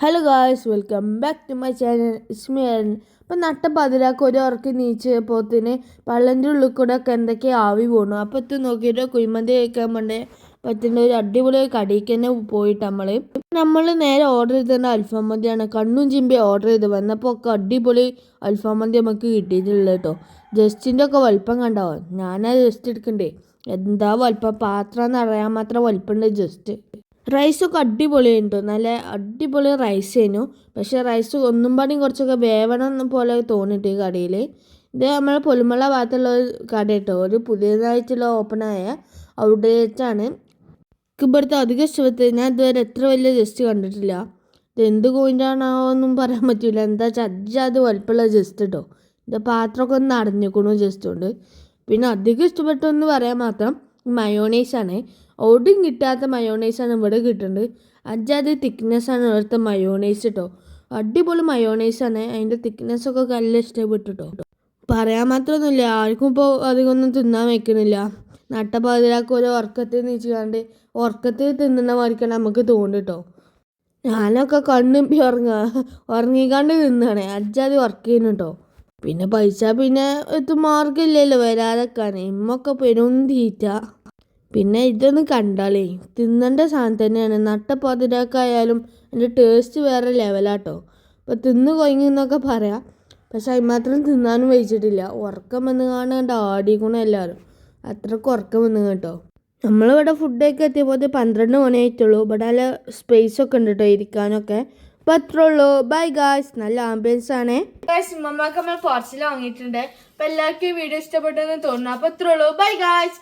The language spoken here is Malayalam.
Hello guys welcome back to my channel ഇസ്മിയൻ നട്ട പതിരാക്ക് ഒരു ഉറക്കി നീച്ചപ്പോത്തിന് പള്ളന്റെ ഉള്ളിൽ കൂടെ ഒക്കെ എന്തൊക്കെ ആവി പോണു. അപ്പോൾ ഇത് നോക്കിയിട്ട് കുഴിമന്തി കഴിക്കാൻ വേണ്ടി? പറ്റുന്ന ഒരു അടിപൊളി കടിക്ക് തന്നെ പോയിട്ട് നമ്മൾ. നമ്മൾ നേരെ ഓർഡർ ചെയ്തത് അൽഫാം മന്തിയാണ് കണ്ണും ചിമ്പി ഓർഡർ ചെയ്ത് വന്നപ്പോൾ ഒക്കെ അടിപൊളി അൽഫാം മന്തി നമുക്ക് കിട്ടിയിട്ടുള്ളത് കേട്ടോ. ജസ്റ്റിന്റെ ഒക്കെ വലിപ്പം കണ്ടോ? ഞാനത് ജസ്റ്റ് എടുക്കണ്ടേ? എന്താ വലിപ്പം? പാത്രം എന്നറിയാൻ മാത്രം വലിപ്പമുണ്ട് ജസ്റ്റ്. റൈസൊക്കെ അടിപൊളിയുണ്ട് നല്ല അടിപൊളി റൈസ് ആയിരുന്നു. പക്ഷേ റൈസ് ഒന്നും പാടിയും കുറച്ചൊക്കെ വേവണം പോലെ തോന്നിയിട്ട് ഈ കടയിൽ ഇത് നമ്മൾ പൊലിമള ഭാഗത്തുള്ള ഒരു കട കേട്ടോ ഒരു പുതിയതായിട്ടുള്ള ഓപ്പണായ എനിക്ക് ഇവിടുത്തെ അധിക ഇഷ്ടപ്പെട്ടത് ഞാൻ ഇതുവരെ എത്ര വലിയ ജസ്റ്റ് കണ്ടിട്ടില്ല. ഇത് എന്ത് കോയിന്റാണോ ഒന്നും പറയാൻ പറ്റില്ല. എന്താ വെച്ചാൽ അജ്ജാത് വലുപ്പമുള്ള ജസ്റ്റ് കേട്ടോ ഇത് പാത്രമൊക്കെ ഒന്ന് അടഞ്ഞിക്കണു ജസ്റ്റ് കൊണ്ട്. പിന്നെ അധികം ഇഷ്ടപ്പെട്ടു എന്ന് പറയാൻ മാത്രം മയോണൈസാണ് ഒടും കിട്ടാത്ത മയോണൈസാണ് ഇവിടെ കിട്ടുന്നത് അജ്ജാത് തിക്നെസ്സാണ് ഇവിടുത്തെ മയോണൈസ് കേട്ടോ അടിപൊളി മയോണൈസാണ് അതിന്റെ തിക്നെസ്സൊക്കെ നല്ല ഇഷ്ടപ്പെട്ടു കേട്ടോ പറയാൻ മാത്രമൊന്നുമില്ല ആർക്കും ഇപ്പോൾ അധികമൊന്നും തിന്നാൻ വെക്കണില്ല. നട്ടപ്പാതിരാക്ക് ഒരു ഉറക്കത്തിൽ നീച്ചുകാണ്ട് ഉറക്കത്തിൽ തിന്നുന്ന മാതിരിക്കാണ് നമുക്ക് തോന്നുന്നു കേട്ടോ ഞാനൊക്കെ കണ്ണുമ്പി ഉറങ്ങുക ഉറങ്ങിക്കാണ്ട് തിന്നാണ് അജാതി വർക്ക് ചെയ്യുന്നു കേട്ടോ പിന്നെ പൈസ പിന്നെ എത്തും മാർഗമില്ലല്ലോ വരാതെക്കാൻ ഇമ്മൊക്കെ പെരും തീറ്റ. പിന്നെ ഇതൊന്ന് കണ്ടാലേ തിന്നേണ്ട സാധനം തന്നെയാണ്. നട്ടപ്പാതിരാക്കായാലും അതിന്റെ ടേസ്റ്റ് വേറെ ലെവലാട്ടോ അപ്പോൾ തിന്ന് കൊയങ്ങുന്നൊക്കെ പറയാം. പക്ഷെ അതിമാത്രം തിന്നാനും വെച്ചിട്ടില്ല ഉറക്കം വന്ന് കാണാണ്ട് ആടിക്കണം എല്ലാവരും അത്രയ്ക്ക് ഉറക്കം വന്ന് കേട്ടോ. നമ്മളിവിടെ ഫുഡൊക്കെ എത്തിയപ്പോൾ പന്ത്രണ്ട് മണിയായിട്ടുള്ളൂ ഇവിടെ നല്ല സ്പേസ് ഒക്കെ ഉണ്ട് കേട്ടോ ഇരിക്കാനൊക്കെ. അപ്പോൾ അത്രേ ഉള്ളൂ. ബൈ ഗായ്സ് നല്ല ആംബിയൻസ് ആണേ. ഗായ്സ് മമ്മക്ക് നമ്മൾ പാർസൽ വാങ്ങിയിട്ടുണ്ട് അപ്പോൾ എല്ലാവർക്കും വീഡിയോ ഇഷ്ടപ്പെട്ടെന്ന് തോന്നുന്നു. അപ്പോൾ അത്രേ ഉള്ളൂ. Bye guys